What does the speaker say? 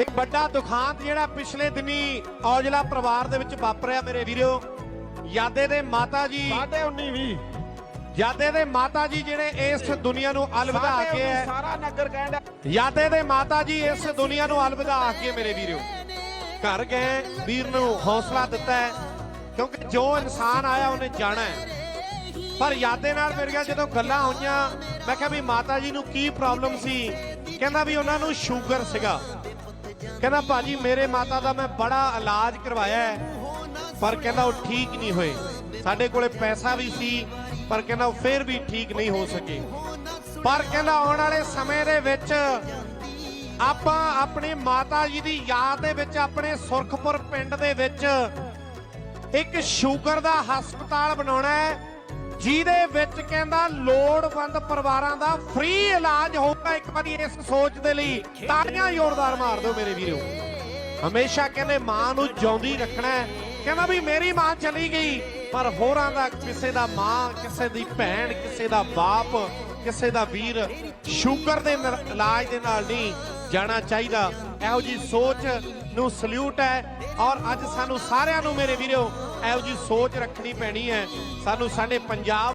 ਇੱਕ ਵੱਡਾ ਦੁਖਾਂਤ ਜਿਹੜਾ ਪਿਛਲੇ ਦਿਨੀ ਔਜਲਾ ਪਰਿਵਾਰ ਦੇ ਵਿੱਚ ਵਾਪਰਿਆ ਮੇਰੇ ਵੀਰੋ। ਯਾਦੇ ਦੇ ਮਾਤਾ ਜੀ ਸਾਢੇ 19 ਵੀ ਯਾਦੇ ਦੇ ਮਾਤਾ ਜੀ ਜਿਹੜੇ ਇਸ ਦੁਨੀਆ ਨੂੰ ਅਲਵਿਦਾ ਆਖੇ ਹੈ। ਸਾਰਾ ਨਗਰ ਕਹਿੰਦਾ ਯਾਦੇ ਦੇ ਮਾਤਾ ਜੀ ਇਸ ਦੁਨੀਆ ਨੂੰ ਅਲਵਿਦਾ ਆਖੇ ਮੇਰੇ ਵੀਰੋ। ਘਰ ਗਏ ਵੀਰ ਨੂੰ ਹੌਸਲਾ ਦਿੱਤਾ ਹੈ ਕਿਉਂਕਿ ਜੋ ਇਨਸਾਨ ਆਇਆ ਉਹਨੇ ਜਾਣਾ ਹੈ। ਪਰ ਯਾਦੇ ਨਾਲ ਮੇਰੀਆਂ ਜਦੋਂ ਗੱਲਾਂ ਹੋਈਆਂ ਮੈਂ ਕਿਹਾ ਵੀ ਮਾਤਾ ਜੀ ਨੂੰ ਕੀ ਪ੍ਰੋਬਲਮ ਸੀ? ਕਹਿੰਦਾ ਵੀ ਉਹਨਾਂ ਨੂੰ ਸ਼ੂਗਰ ਸੀਗਾ। ਕਹਿੰਦਾ, ਭਾਜੀ, ਮੇਰੇ ਮਾਤਾ ਦਾ ਮੈਂ ਬੜਾ ਇਲਾਜ ਕਰਵਾਇਆ ਹੈ। ਪਰ ਕਹਿੰਦਾ, ਉਹ ਠੀਕ ਨਹੀਂ ਹੋਏ। ਸਾਡੇ ਕੋਲੇ ਪੈਸਾ ਵੀ ਸੀ, ਪਰ ਕਹਿੰਦਾ, ਉਹ ਫੇਰ ਵੀ ਠੀਕ ਨਹੀਂ ਹੋ ਸਕੇ। ਪਰ ਕਹਿੰਦਾ, ਆਉਣ ਵਾਲੇ ਸਮੇਂ ਦੇ ਵਿੱਚ ਆਪਾਂ ਆਪਣੇ ਮਾਤਾ ਜੀ ਦੀ ਯਾਦ ਦੇ ਵਿੱਚ, ਆਪਣੇ ਸੁਰਖਪੁਰ ਪਿੰਡ ਦੇ ਵਿੱਚ ਇੱਕ ਸ਼ੂਗਰ ਦਾ ਹਸਪਤਾਲ ਬਣਾਉਣਾ ਹੈ। ਜਿਹਦੇ ਵਿੱਚ ਕਹਿੰਦਾ ਲੋੜਵੰਦ ਪਰਿਵਾਰਾਂ ਦਾ ਫ੍ਰੀ ਇਲਾਜ ਹੋਊਗਾ ਇੱਕ ਵਾਰੀ ਇਸ ਸੋਚ ਦੇ ਲਈ। ਤਾੜੀਆਂ ਜ਼ੋਰਦਾਰ ਮਾਰ ਦਿਓ ਮੇਰੇ ਵੀਰੋ। ਹਮੇਸ਼ਾ ਕਹਿੰਦੇ ਮਾਂ ਨੂੰ ਜਿਉਂਦੀ ਰੱਖਣਾ ਕਹਿੰਦਾ ਵੀ ਮੇਰੀ ਮਾਂ ਚਲੀ ਗਈ, ਪਰ ਹੋਰਾਂ ਦਾ, ਕਿਸੇ ਦਾ ਮਾਂ, ਕਿਸੇ ਦੀ ਭੈਣ, ਕਿਸੇ ਦਾ ਬਾਪ, ਕਿਸੇ ਦਾ ਵੀਰ ਸ਼ੂਗਰ ਦੇ ਇਲਾਜ ਦੇ ਨਾਲ ਨਹੀਂ ਜਾਣਾ ਚਾਹੀਦਾ। ਇਹੋ ਜੀ ਸੋਚ ਨੂੰ ਸਲੂਟ ਹੈ। ਔਰ ਅੱਜ ਸਾਨੂੰ ਸਾਰਿਆਂ ਨੂੰ ਮੇਰੇ ਵੀਰੋ ਇਹੋ ਜੀ ਸੋਚ ਰੱਖਣੀ ਪੈਣੀ ਹੈ। ਸਾਨੂੰ ਸਾਡੇ ਪੰਜਾਬ